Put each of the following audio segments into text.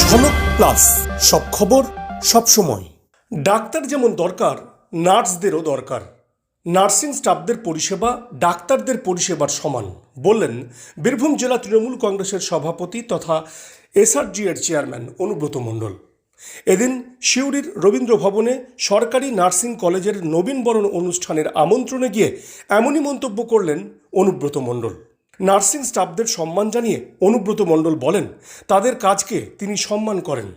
ঝলক প্লাস সব খবর, সব সময়। ডাক্তার যেমন দরকার, নার্সদেরও দরকার। নার্সিং স্টাফদের পরিষেবা, ডাক্তারদের পরিষেবার সমান। বললেন বীরভূম জেলা তৃণমূল কংগ্রেসের সভাপতি তথা এসআরজি এর চেয়ারম্যান অনুব্রত মণ্ডল। এদিন সিউড়ির রবীন্দ্র ভবনে সরকারি নার্সিং কলেজের নবীনবরণ অনুষ্ঠানের আমন্ত্রণে গিয়ে এমনই মন্তব্য করলেন অনুব্রত মণ্ডল। নার্সিং স্টাফদের সম্মান জানিয়ে অনুব্রত মণ্ডল বলেন, তাদের কাজকে তিনি সম্মান করেন।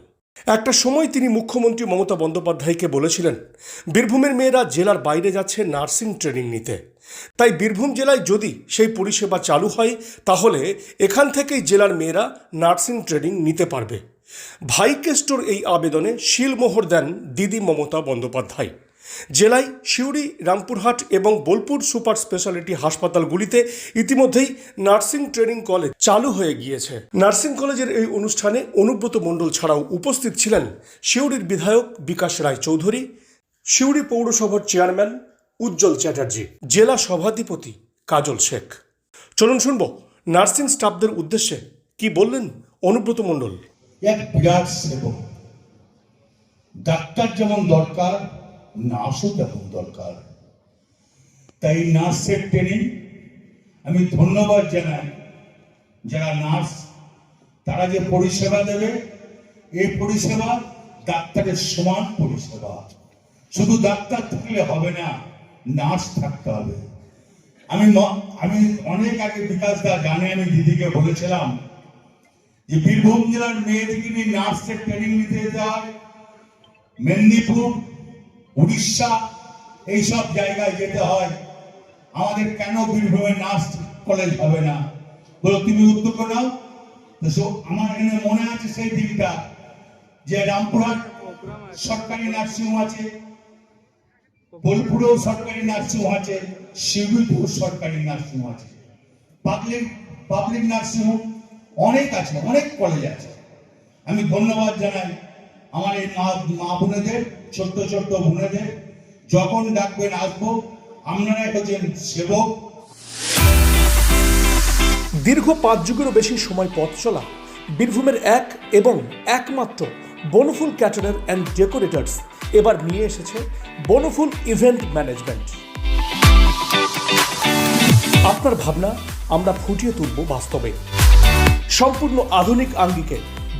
একটা সময় তিনি মুখ্যমন্ত্রী মমতা বন্দ্যোপাধ্যায়কে বলেছিলেন, বীরভূমের মেয়েরা জেলার বাইরে যাচ্ছে নার্সিং ট্রেনিং নিতে। তাই বীরভূম জেলায় যদি সেই পরিষেবা চালু হয়, তাহলে এখান থেকেই জেলার মেয়েরা নার্সিং ট্রেনিং নিতে পারবে। ভাইকেস্টোর এই আবেদনে শিলমোহর দেন দিদি মমতা বন্দ্যোপাধ্যায়। জেলায় সিউড়ি, রামপুরহাট এবং বোলপুর সুপার স্পেশালিটি হাসপাতালগুলিতে ইতিমধ্যেই নার্সিং ট্রেনিং কলেজ চালু হয়ে গিয়েছে। নার্সিং কলেজের এই অনুষ্ঠানে অনুব্রত মণ্ডল ছাড়াও উপস্থিত ছিলেন সিউড়ির বিধায়ক বিকাশ রায় চৌধুরী, সিউড়ি পৌরসভার চেয়ারম্যান উজ্জ্বল চ্যাটার্জি, জেলা সভাধিপতি কাজল শেখ। চলুন শুনব নার্সিং স্টাফদের উদ্দেশ্যে কি বললেন অনুব্রত মণ্ডল। এক বিরাট সেবক। ডাক্তার যেমন দরকার নার্সও তেমন দরকার। তাই নার্সের ট্রেনিং আমি ধন্যবাদ জানাই। যারা নার্স, তারা যে পরিষেবা দেবে এই পরিষেবা ডাক্তারের সমান পরিষেবা। শুধু ডাক্তার থাকলে হবে না, নার্স থাকতে হবে। আমি আমি অনেক আগে বিকাশ দা জানে, আমি দিদিকে বলেছিলাম যে বীরভূম জেলার মেয়েদেরকে নিয়ে নার্সের ট্রেনিং নিতে যেতে হয় মেদিনীপুর উড়িষ্যা এইসব জায়গায় যেতে হয়। আমাদের কেন বীরভূমে নার্স কলেজ হবে না? বলো, তুমি উদ্যোগ নাও তো আমার এখানে মনে আছে সেই দিনটা যে রামপুরহাট সরকারি নার্সিং আছে, বোলপুরেও সরকারি নার্সিং আছে শিবিরপুর সরকারি নার্সিং আছে। পাবলিক পাবলিক নার্সিং হোম অনেক আছে, অনেক কলেজ আছে। আমি ধন্যবাদ জানাই আমার এই মা বোনেদের। ছোট্ট ছোট্ট বোনেদের যখন ডাকবেন আসব আপনারাই হচ্ছেন সেবক। দীর্ঘ পাঁচ যুগেরও বেশি সময় পথ চলা, বীরভূমের এক এবং একমাত্র বনফুল ক্যাটারার অ্যান্ড ডেকোরেটার্স এবার নিয়ে এসেছে বনফুল ইভেন্ট ম্যানেজমেন্ট আপনার ভাবনা আমরা ফুটিয়ে তুলব বাস্তবে। সম্পূর্ণ আধুনিক আঙ্গিকে